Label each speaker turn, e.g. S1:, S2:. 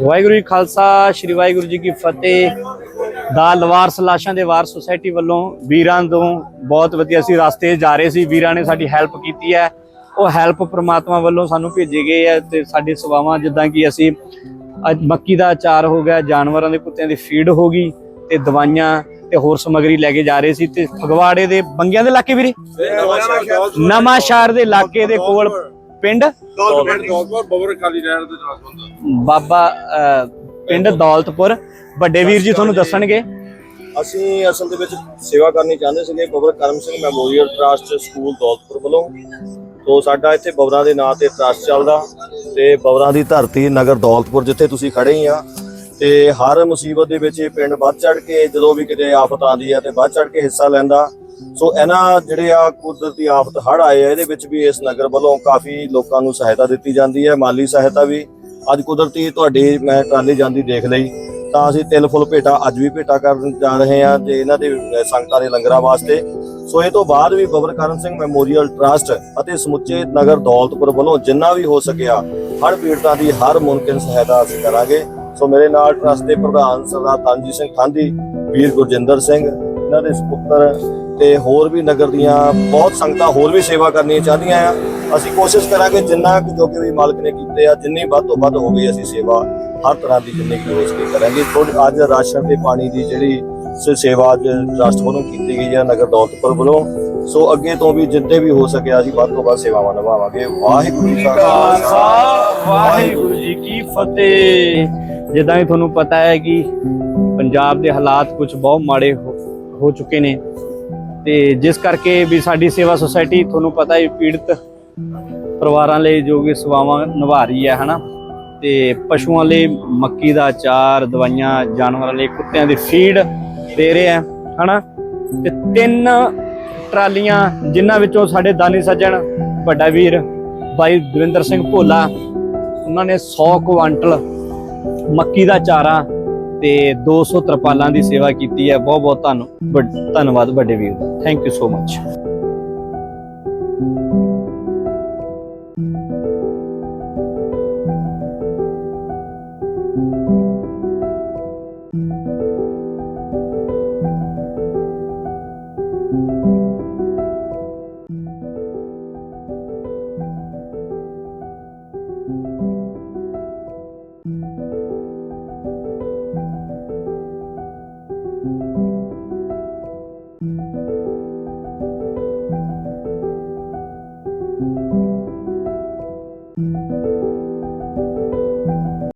S1: ਵਾਹਿਗੁਰੂ ਜੀ ਖਾਲਸਾ ਸ੍ਰੀ ਵਾਹਿਗੁਰੂ ਜੀ ਕੀ ਫਤਿਹ। ਦਾ ਲਵਾਰਸ ਲਾਸ਼ਾਂ ਦੇ ਵਾਰ ਸੁਸਾਇਟੀ ਵੱਲੋਂ ਵੀਰਾਂ ਤੋਂ ਬਹੁਤ ਵਧੀਆ ਸੀ ਰਸਤੇ ਜਾ ਰਹੇ ਸੀ। ਵੀਰਾਂ ਨੇ ਸਾਡੀ ਹੈਲਪ ਕੀਤੀ ਹੈ। ਉਹ ਹੈਲਪ ਪ੍ਰਮਾਤਮਾ ਵੱਲੋਂ ਸਾਨੂੰ ਭੇਜੇ ਗਏ ਹੈ ਤੇ ਸਾਡੀ ਸੇਵਾਵਾਂ ਜਿੱਦਾਂ ਕਿ ਅਸੀਂ ਅੱਜ ਮੱਕੀ ਦਾ ਅਚਾਰ ਹੋ ਗਿਆ ਜਾਨਵਰਾਂ ਦੇ ਕੁੱਤਿਆਂ ਦੀ ਫੀਡ ਹੋ ਗਈ ਤੇ ਦਵਾਈਆਂ ਤੇ ਹੋਰ ਸਮੱਗਰੀ ਲੈ ਕੇ ਜਾ ਰਹੇ ਸੀ ਤੇ ਫਗਵਾੜੇ ਦੇ ਬੰਗਿਆਂ ਦੇ ਇਲਾਕੇ ਵੀਰੇ? ਨਵਾਂ ਸ਼ਹਿਰ ਦੇ ਇਲਾਕੇ ਦੇ ਕੋਲ ਪਿੰਡ?
S2: ਬਬਰ ਕਾਲੀ ਨਹਿਰ ਦੇ ਨਾਲ ਬੰਦਾ
S1: ਬਾਬਾ ਅਹ, ਪਿੰਡ ਦੌਲਤਪੁਰ। ਵੱਡੇ ਵੀਰ ਜੀ ਤੁਹਾਨੂੰ ਦੱਸਣਗੇ।
S3: ਅਸੀਂ ਅਸਲ ਦੇ ਵਿੱਚ ਸੇਵਾ ਕਰਨੀ ਚਾਹੁੰਦੇ ਸੀਗੇ। Babbar Karam Singh memorial trust school Daulatpur ਵੱਲੋਂ। ਤੋਂ ਸਾਡਾ ਇੱਥੇ ਬਬਰਾਂ ਦੇ ਨਾਂ ਤੇ ਟਰਸਟ ਚੱਲਦਾ। ਤੇ ਬਬਰਾਂ ਦੀ ਧਰਤੀ ਨਗਰ ਦੌਲਤਪੁਰ ਜਿੱਥੇ ਤੁਸੀਂ ਖੜੇ ਹੀ ਆ। ਤੇ ਹਰ ਮੁਸੀਬਤ ਦੇ ਵਿੱਚ ਇਹ ਪਿੰਡ ਵੱਧ ਚੜ ਕੇ ਜਦੋਂ ਵੀ ਕਿਤੇ ਆਫਤ ਆਉਂਦੀ ਹੈ ਤੇ ਵੱਧ ਚੜ ਕੇ ਹਿੱਸਾ ਲੈਂਦਾ। ਸੋ ਇਹਨਾਂ ਜਿਹੜੇ ਆ ਕੁਦਰਤੀ ਆਫਤ ਹੜ੍ਹ ਆਏ ਆ, ਇਹਦੇ ਵਿੱਚ ਵੀ ਇਸ ਨਗਰ ਵੱਲੋਂ ਕਾਫੀ ਲੋਕਾਂ ਨੂੰ ਸਹਾਇਤਾ ਦਿੱਤੀ ਜਾਂਦੀ ਹੈ, ਮਾਲੀ ਸਹਾਇਤਾ ਵੀ। ਅੱਜ ਕੁਦਰਤੀ ਤੁਹਾਡੀ, ਮੈਂ ਟਰਾਲੀ ਜਾਂਦੀ ਦੇਖ ਲਈ, ਤਾਂ ਅਸੀਂ ਤਿਲ ਫੁੱਲ ਭੇਟਾ, ਅੱਜ ਵੀ ਭੇਟਾ ਕਰਨ ਜਾ ਰਹੇ ਹਾਂ ਤੇ ਇਹਨਾਂ ਦੇ ਸੰਗਤਾਂ ਦੇ ਲੰਗਰਾਂ ਵਾਸਤੇ। ਸੋ ਇਹ ਤੋਂ ਬਾਅਦ ਵੀ ਬਬਰ ਕਰਨ ਸਿੰਘ ਮੈਮੋਰੀਅਲ ਟਰਸਟ ਅਤੇ ਸਮੁੱਚੇ ਨਗਰ ਦੌਲਤਪੁਰ ਵੱਲੋਂ ਜਿੰਨਾ ਵੀ ਹੋ ਸਕਿਆ ਹਰ ਪੀੜਤਾਂ ਦੀ ਹਰ ਮੁਮਕਿਨ ਸਹਾਇਤਾ ਅਸੀਂ ਕਰਾਂਗੇ। ਸੋ ਮੇਰੇ ਨਾਲ ਟਰਸਟ ਦੇ ਪ੍ਰਧਾਨ ਸਰਦਾਰ ਤਨਜੀਤ ਸਿੰਘ ਠਾਂਦੀ ਵੀਰ ਗੁਰਜਿੰਦਰ ਸਿੰਘ, ਇਹਨਾਂ ਦੇ ਸੁਪੁੱਤਰ ਤੇ ਹੋਰ ਵੀ ਨਗਰ ਦੀਆਂ ਬਹੁਤ ਸੰਗਤਾਂ ਹੋਰ ਵੀ ਸੇਵਾ ਕਰਨੀਆਂ ਚਾਹਦੀਆਂ ਆ। ਅਸੀਂ ਕੋਸ਼ਿਸ਼ ਕਰਾਂਗੇ ਜਿੰਨਾ ਕੁ ਜੋ ਕਿ ਵੀ ਮਾਲਕ ਨੇ ਕੀਤੇ ਆ, ਜਿੰਨੀ ਵੱਧ ਤੋਂ ਵੱਧ ਹੋ ਅਸੀਂ ਸੇਵਾ ਹਰ ਤਰ੍ਹਾਂ ਦੀ ਜਿੰਨੀ ਕੁ ਹੋ ਸਕੇ ਕਰਾਂਗੇ। ਥੋੜੀ ਅੱਜ ਰਾਸ਼ਨ ਤੇ ਪਾਣੀ ਦੀ ਜਿਹੜੀ ਸ- ਸੇਵਾ ਅੱਜ ਟਰਸਟ ਵੱਲੋਂ ਕੀਤੀ ਗਈ ਹੈ ਨਗਰ ਦੌਲਤਪੁਰ ਵੱਲੋਂ। ਸੋ ਅੱਗੇ ਤੋਂ ਵੀ ਜਿੱਦੇ ਵੀ ਹੋ ਸਕੇ ਅਸੀਂ ਵੱਧ ਤੋਂ ਵੱਧ ਸੇਵਾਵਾਂ ਨਿਭਾਵਾਂਗੇ। ਵਾਹਿਗੁਰੂ ਜੀ ਕਾ ਖਾਲਸਾ।
S1: ਵਾਹਿਗੁਰੂ ਜੀ ਕੀ ਫਤਿਹ। ਜਿੱਦਾਂ ਕਿ ਤੁਹਾਨੂੰ ਪਤਾ ਹੈ ਕਿ ਪੰਜਾਬ ਦੇ ਹਾਲਾਤ ਕੁਝ ਬਹੁਤ ਮਾੜੇ ਹੋ ਚੁੱਕੇ ਨੇ। ਤੇ ਜਿਸ ਕਰਕੇ ਵੀ ਸਾਡੀ ਸੇਵਾ ਸੁਸਾਇਟੀ, ਤੁਹਾਨੂੰ ਪਤਾ ਹੀ ਪੀੜਤ ਪਰਿਵਾਰਾਂ ਲਈ ਜੋ ਕਿ ਸੇਵਾਵਾਂ ਨਿਭਾ ਰਹੀ ਹੈ, ਹਨਾ? ਤੇ ਪਸ਼ੂਆਂ ਲਈ ਮੱਕੀ ਦਾ ਅਚਾਰ, ਦਵਾਈਆਂ, ਜਾਨਵਰਾਂ ਲਈ ਕੁੱਤਿਆਂ ਦੀ ਫੀਡ ਦੇ ਰਹੇ ਆ ਹਨਾ? ਤੇ ਤਿੰਨ ਟਰਾਲੀਆਂ ਜਿਨ੍ਹਾਂ ਵਿੱਚੋਂ ਸਾਡੇ ਦਾਨੀ ਸੱਜਣ, ਵੱਡਾ ਵੀਰ ਬਾਈ ਦਵਿੰਦਰ ਸਿੰਘ ਭੋਲਾ, ਉਹਨਾਂ ਨੇ 100 ਕੁਆਂਟਲ ਮੱਕੀ ਦਾ ਚਾਰਾ ਤੇ 200 ਤਰਪਾਲਾਂ ਦੀ ਸੇਵਾ ਕੀਤੀ ਹੈ। ਬਹੁਤ ਬਹੁਤ ਧੰਨ ਵੱਡ- ਧੰਨਵਾਦ ਵੱਡੇ ਵੀਰ। ਦਾ ਥੈਂਕ ਯੂ ਸੋ ਮਚ